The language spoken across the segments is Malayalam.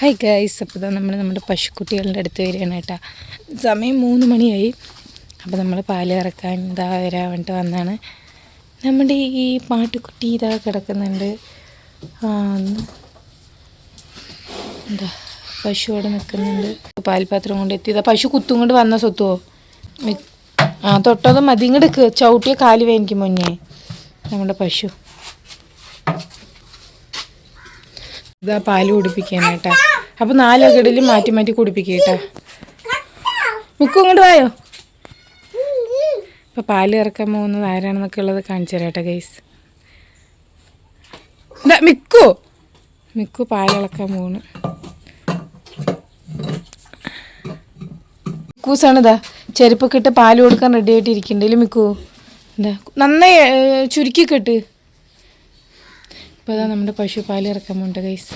ഹായ് ഗൈസ് അപ്പോൾ ഇതാ നമ്മൾ നമ്മുടെ പശുക്കുട്ടികളുടെ അടുത്ത് വരികയാണ് കേട്ടോ. സമയം മൂന്ന് മണിയായി. അപ്പോൾ നമ്മൾ പാൽ ഇറക്കാൻ ഇതാ വരാൻ വേണ്ടി വന്നാണ്. നമ്മുടെ ഈ പാട്ടുക്കുട്ടി ഇതാ കിടക്കുന്നുണ്ട്. എന്താ പശു അവിടെ നിൽക്കുന്നുണ്ട്. പാൽപാത്രം കൊണ്ട് എത്തി. ഇതാ പശു കുത്തും കൊണ്ട് വന്ന സ്വത്തുവോ? ആ തൊട്ടത് മതി. ഇങ്ങോട്ട് ചവിട്ടിയ കാൽ വേനിക്ക് മുന്നേ. നമ്മുടെ പശു. ഇതാ പാൽ കുടിപ്പിക്കാനായിട്ടാ. അപ്പൊ നാലകടിൽ മാറ്റി മാറ്റി കുടിപ്പിക്കുക മുക്കും കൊണ്ട് വായോ? ഇപ്പൊ പാൽ ഇറക്കാൻ പോകുന്നത് ആരാണെന്നൊക്കെ ഉള്ളത് കാണിച്ചു തരാട്ടെ ഗൈസ് മിക്കു. മിക്കു പാലിളക്കാൻ പോണു. പോകുന്നു മിക്കൂസാണ് ഇതാ ചെരുപ്പൊക്കെ ഇട്ട് പാൽ കൊടുക്കാൻ റെഡി ആയിട്ട് മിക്കു? എന്താ നന്നായി ചുരുക്കി കെട്ട് ഇപ്പോൾ ഇതാ നമ്മുടെ പശു പാൽ ഇറക്കാൻ പോണ്ട് ഗൈസ്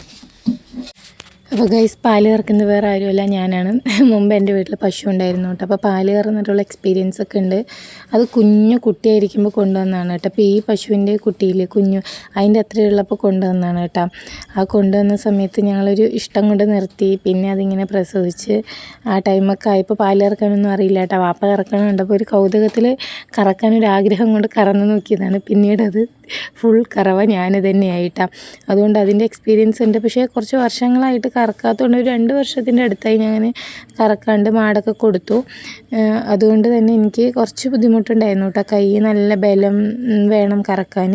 അപ്പോൾ ഗൈസ് പാൽ കറക്കുന്നത് വേറെ ആരുമല്ല ഞാനാണ്. മുമ്പ് എന്റെ വീട്ടിൽ പശു ഉണ്ടായിരുന്നു കേട്ടോ. അപ്പോൾ പാൽ കറന്നിട്ടുള്ള എക്സ്പീരിയൻസ് ഒക്കെ ഉണ്ട്. അത് കുഞ്ഞു കുട്ടിയായിരിക്കുമ്പോൾ കൊണ്ടുവന്നതാണ് കേട്ടോ. അപ്പോൾ ഈ പശുവിന്റെ കുട്ടിയിൽ കുഞ്ഞു അതിന്റെ അത്രയുള്ളപ്പോൾ കൊണ്ടുവന്നതാണ് കേട്ടോ. ആ കൊണ്ടുവന്ന സമയത്ത് ഞങ്ങളൊരു ഇഷ്ടം കൊണ്ട് നിർത്തി. പിന്നെ അതിങ്ങനെ പ്രസവിച്ച് ആ ടൈമൊക്കെ ആയപ്പോൾ പാൽ കറക്കാനൊന്നും അറിയില്ല കേട്ടോ. വാപ്പ കറക്കണം കണ്ടപ്പോൾ ഒരു കൗതുകത്തിൽ കറക്കാനൊരു ആഗ്രഹം കൊണ്ട് കറന്ന് നോക്കിയതാണ് പിന്നീടത്. ഫുൾ കറവ ഞാൻ തന്നെയായിട്ടാണ് അതുകൊണ്ട് അതിന്റെ എക്സ്പീരിയൻസ് ഉണ്ട്. പക്ഷേ കുറച്ച് വർഷങ്ങളായിട്ട് കറക്കാത്തതുകൊണ്ട് ഒരു രണ്ട് വർഷത്തിന്റെ അടുത്തായി ഞാൻ കറക്കാണ്ട് മാടൊക്കെ കൊടുത്തു. അതുകൊണ്ട് തന്നെ എനിക്ക് കുറച്ച് ബുദ്ധിമുട്ടുണ്ടായിരുന്നു കേട്ടോ. കൈ നല്ല ബലം വേണം കറക്കാൻ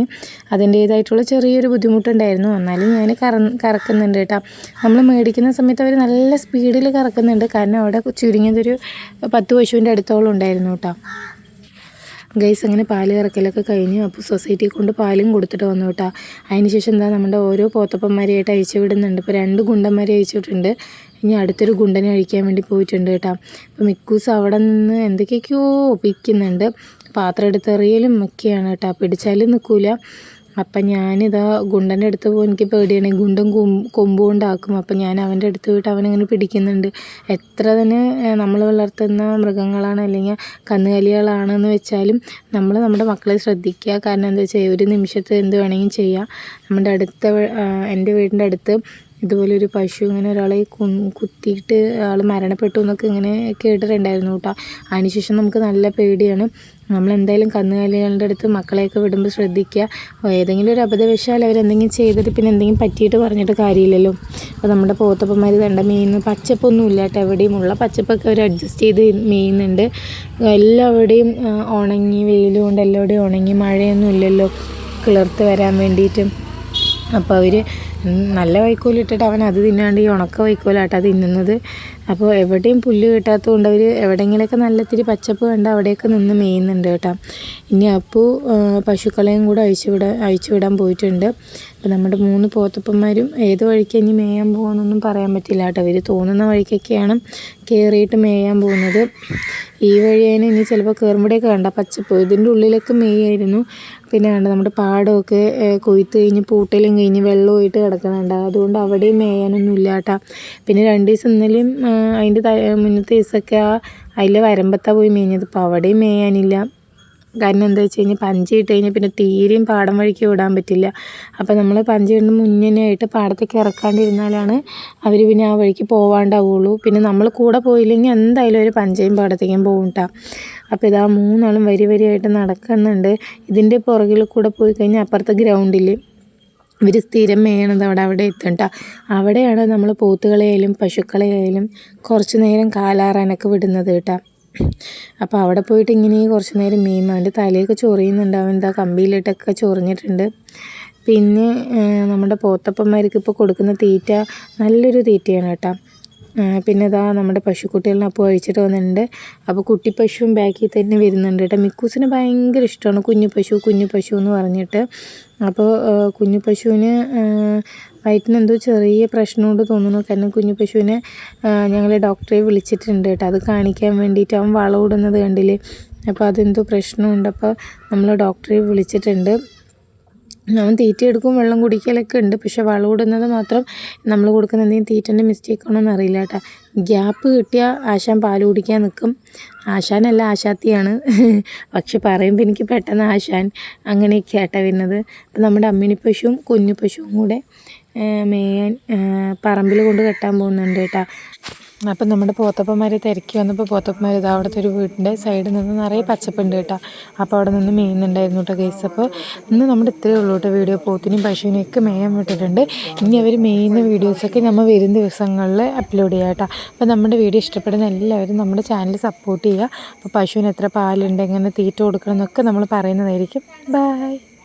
അതിന്റേതായിട്ടുള്ള ചെറിയൊരു ബുദ്ധിമുട്ടുണ്ടായിരുന്നു. എന്നാലും ഞാൻ കറ കറക്കുന്നുണ്ട് കേട്ടോ. നമ്മൾ മേടിക്കുന്ന സമയത്ത് അവർ നല്ല സ്പീഡിൽ കറക്കുന്നുണ്ട്. കാരണം അവിടെ ചുരുങ്ങിയതൊരു പത്ത് പശുവിന്റെ അടുത്തോളം ഉണ്ടായിരുന്നു കേട്ടോ. ഗൈസ് അങ്ങനെ പാൽ കറക്കലൊക്കെ കഴിഞ്ഞു. അപ്പോൾ സൊസൈറ്റി കൊണ്ട് പാലും കൊടുത്തിട്ട് വന്നു കേട്ടോ. അതിന് ശേഷം എന്താ നമ്മുടെ ഓരോ പോത്തപ്പന്മാരെയായിട്ട് അയച്ചു വിടുന്നുണ്ട്. ഇപ്പോൾ രണ്ട് ഗുണ്ടന്മാരെ അയച്ചു വിട്ടിട്ടുണ്ട് ഇനി അടുത്തൊരു ഗുണ്ടനെ അഴിക്കാൻ വേണ്ടി പോയിട്ടുണ്ട് കേട്ടോ. അപ്പോൾ മിക്കൂസ് അവിടെ നിന്ന് എന്തൊക്കെയൊക്കെയോ ഒപ്പിക്കുന്നുണ്ട്. പാത്രം എടുത്തെറിയലും ഒക്കെയാണ് കേട്ടോ. പിടിച്ചാലും നിൽക്കൂല. അപ്പം ഞാനിതാ ഗുണ്ടന്റെ അടുത്ത് പോകും എനിക്ക് പേടിയാണ്. ഗുണ്ടൻ കൊമ്പ് കൊണ്ടാക്കും അപ്പം ഞാൻ അവന്റെ അടുത്ത് പോയിട്ട് അവനിങ്ങനെ പിടിക്കുന്നുണ്ട്. എത്ര തന്നെ നമ്മൾ വളർത്തുന്ന മൃഗങ്ങളാണ് അല്ലെങ്കിൽ കന്നുകാലികളാണെന്ന് വെച്ചാലും നമ്മൾ നമ്മുടെ മക്കളെ ശ്രദ്ധിക്കുക. കാരണം എന്താ വെച്ചാൽ ഒരു നിമിഷത്ത് എന്ത് വേണമെങ്കിലും ചെയ്യാം. നമ്മുടെ അടുത്ത എന്റെ വീടിന്റെ അടുത്ത് ഇതുപോലെ ഒരു പശു ഇങ്ങനെ ഒരാളെ കുത്തിയിട്ട് ആൾ മരണപ്പെട്ടു എന്നൊക്കെ ഇങ്ങനെ കേട്ടിട്ടുണ്ടായിരുന്നു കേട്ടോ. അതിനുശേഷം നമുക്ക് നല്ല പേടിയാണ്. നമ്മൾ എന്തായാലും കന്നുകാലികളുടെ അടുത്ത് മക്കളെയൊക്കെ വിടുമ്പോൾ ശ്രദ്ധിക്കുക. ഏതെങ്കിലും ഒരു അബദ്ധവശാൽ അവരെന്തെങ്കിലും ചെയ്തിട്ട് പിന്നെ എന്തെങ്കിലും പറ്റിയിട്ട് പറഞ്ഞിട്ട് കാര്യമില്ലല്ലോ. അപ്പോൾ നമ്മുടെ പോത്തപ്പന്മാർ കണ്ട മെയ്യുന്ന പച്ചപ്പൊന്നും ഇല്ല കേട്ടോ. എവിടെയും ഉള്ള പച്ചപ്പൊക്കെ അവർ അഡ്ജസ്റ്റ് ചെയ്ത് മെയ്യുന്നുണ്ട് എല്ലാവിടെയും ഉണങ്ങി വെയിൽ കൊണ്ട് എല്ലാവിടെയും ഉണങ്ങി മഴയൊന്നും ഇല്ലല്ലോ. കിളിർത്ത് വരാൻ വേണ്ടിയിട്ടും. അപ്പോൾ അവർ നല്ല വൈക്കോലിട്ടിട്ട് അവൻ അത് തിന്നാണ്ട് ഈ ഉണക്ക വൈക്കോലാട്ടാ തിന്നുന്നത്. അപ്പോൾ എവിടെയും പുല്ല് കിട്ടാത്തത് കൊണ്ട് അവർ എവിടെയെങ്കിലുമൊക്കെ നല്ല ഇത്തിരി പച്ചപ്പ് കണ്ട് അവിടെയൊക്കെ നിന്ന് മേയുന്നുണ്ട് കേട്ടോ. ഇനി അപ്പൂ പശുക്കളെയും കൂടെ അഴിച്ചു വിടാൻ അഴിച്ചു വിടാൻ പോയിട്ടുണ്ട്. അപ്പോൾ നമ്മുടെ മൂന്ന് പോത്തപ്പന്മാരും ഏത് വഴിക്ക് ഇനി മേയാൻ പോകുമെന്നൊന്നും പറയാൻ പറ്റില്ല കേട്ടോ. അവർ തോന്നുന്ന വഴിക്കൊക്കെയാണ് കയറിയിട്ട് മേയാൻ പോകുന്നത്. ഈ വഴിയാണ് ഇനി ചിലപ്പോൾ കയറുമ്പോഴേക്ക് കണ്ട പച്ചപ്പ് ഇതിന്റെ ഉള്ളിലൊക്കെ മേയായിരുന്നു. പിന്നെ കണ്ട നമ്മുടെ പാടമൊക്കെ കൊയ്ത്ത് കഴിഞ്ഞ് പൂട്ടലും കഴിഞ്ഞ് വെള്ളമായിട്ട് കിടക്കുന്നുണ്ട് അതുകൊണ്ട് അവിടെയും മേയാനൊന്നും ഇല്ല കേട്ടോ. പിന്നെ രണ്ട് ദിവസം ഇന്നലെയും അതിന്റെ മുന്നത്തെ ദിവസമൊക്കെ ആ അതിലെ വരമ്പത്താ പോയി മേഞ്ഞത്. ഇപ്പോൾ അവിടെയും മേയാനില്ല. കാരണം എന്താ വെച്ച് കഴിഞ്ഞാൽ പഞ്ച് ഇട്ട് കഴിഞ്ഞാൽ പിന്നെ തീരെയും പാടം വഴിക്ക് വിടാൻ പറ്റില്ല. അപ്പോൾ നമ്മൾ പഞ്ച് ഇടുന്ന മുന്നേയായിട്ട് പാടത്തേക്ക് ഇറക്കാണ്ടിരുന്നാലാണ് അവർ പിന്നെ ആ വഴിക്ക് പോവാണ്ടാവുള്ളൂ. പിന്നെ നമ്മൾ കൂടെ പോയില്ലെങ്കിൽ എന്തായാലും ഒരു പഞ്ചയും പാടത്തേക്കും പോകും കേട്ടോ അപ്പോൾ ഇതാ മൂന്നാളും വരി വരിയായിട്ട് നടക്കുന്നുണ്ട്. ഇതിന്റെ പുറകിൽ കൂടെ പോയി കഴിഞ്ഞാൽ അപ്പുറത്തെ ഗ്രൗണ്ടിൽ ഇവർ സ്ഥിരം മേയണത് അവിടെ അവിടെ എത്തും കേട്ടോ അവിടെയാണ് നമ്മൾ പോത്തുകളെയായാലും പശുക്കളെയായാലും കുറച്ച് നേരം കാലാറാനൊക്കെ വിടുന്നത് കേട്ടോ അപ്പോൾ അവിടെ പോയിട്ട് ഇങ്ങനെ കുറച്ച് നേരം മീമ അവന്റെ തലയൊക്കെ ചൊറിയുന്നുണ്ട് അവൻ എന്താ കമ്പിയിലിട്ടൊക്കെ ചൊറിഞ്ഞിട്ടുണ്ട്. പിന്നെ നമ്മുടെ പോത്തപ്പന്മാർക്ക് ഇപ്പോൾ കൊടുക്കുന്ന തീറ്റ നല്ലൊരു തീറ്റയാണ് കേട്ടോ പിന്നെ ഇതാ നമ്മുടെ പശുക്കുട്ടികളെ അപ്പോൾ അഴിച്ചിട്ട് വന്നിട്ടുണ്ട്. അപ്പോൾ കുട്ടി പശുവും ബാക്കിൽ തന്നെ വരുന്നുണ്ട് കേട്ടോ. മിക്കൂസിന് ഭയങ്കര ഇഷ്ടമാണ് കുഞ്ഞു പശു കുഞ്ഞു പശു എന്ന് പറഞ്ഞിട്ട്. അപ്പോൾ കുഞ്ഞു പശുവിന് ആ, വയറ്റിന് എന്തോ ചെറിയ പ്രശ്നമുണ്ട് തോന്നുന്നു. കാരണം കുഞ്ഞു പശുവിനെ ഞങ്ങൾ ഡോക്ടറെ വിളിച്ചിട്ടുണ്ട് കേട്ടോ. അത് കാണിക്കാൻ വേണ്ടിയിട്ട് അവൻ വളമിടുന്നത് കണ്ടില്ലേ? അപ്പോൾ അതെന്തോ പ്രശ്നമുണ്ട്. അപ്പോൾ നമ്മൾ ഡോക്ടറെ വിളിച്ചിട്ടുണ്ട്. അവൻ തീറ്റ എടുക്കും വെള്ളം കുടിക്കലൊക്കെ ഉണ്ട്. പക്ഷെ വളം ഇടുന്നത് മാത്രം നമ്മൾ കൊടുക്കുന്ന എന്തെങ്കിലും തീറ്റന്റെ മിസ്റ്റേക്ക് ആണോ എന്ന് അറിയില്ല കേട്ടോ. ഗ്യാപ്പ് കിട്ടിയാൽ ആശാൻ പാൽ കുടിക്കാൻ നിൽക്കും ആശാനല്ല ആശാത്തിയാണ്. പക്ഷെ പറയുമ്പോൾ എനിക്ക് പെട്ടെന്ന് ആശാൻ അങ്ങനെയൊക്കെ ആട്ടാ വരുന്നത്. അപ്പം നമ്മുടെ അമ്മിണി പശുവും കുഞ്ഞു പശുവും കൂടെ മേയാൻ പറമ്പിൽ കൊണ്ട് കെട്ടാൻ പോകുന്നുണ്ട് കേട്ടോ. അപ്പം നമ്മുടെ പോത്തപ്പന്മാർ തിരക്കി വന്നപ്പോൾ പോത്തപ്പന്മാർ ഇത് അവിടുത്തെ ഒരു വീടിന്റെ സൈഡിൽ നിന്ന് നിറയെ പച്ചപ്പുണ്ട് കേട്ടോ. അപ്പോൾ അവിടെ നിന്ന് മേയുന്നുണ്ടായിരുന്നു കേട്ടോ കേസ് അപ്പോൾ ഇന്ന് നമ്മുടെ ഇത്രയേ ഉള്ളൂ കേട്ടോ വീഡിയോ പോത്തിനും പശുവിനും ഒക്കെ മേയാൻ വിട്ടിട്ടുണ്ട്. ഇനി അവർ മേയുന്ന വീഡിയോസൊക്കെ നമ്മൾ വരും ദിവസങ്ങളിൽ അപ്ലോഡ് ചെയ്യാം കേട്ടോ. അപ്പോൾ നമ്മുടെ വീഡിയോ ഇഷ്ടപ്പെടുന്ന എല്ലാവരും നമ്മുടെ ചാനൽ സപ്പോർട്ട് ചെയ്യുക. അപ്പോൾ പശുവിന് എത്ര പാലുണ്ട് എങ്ങനെ തീറ്റ കൊടുക്കണം എന്നൊക്കെ നമ്മൾ പറയുന്നതായിരിക്കും. ബൈ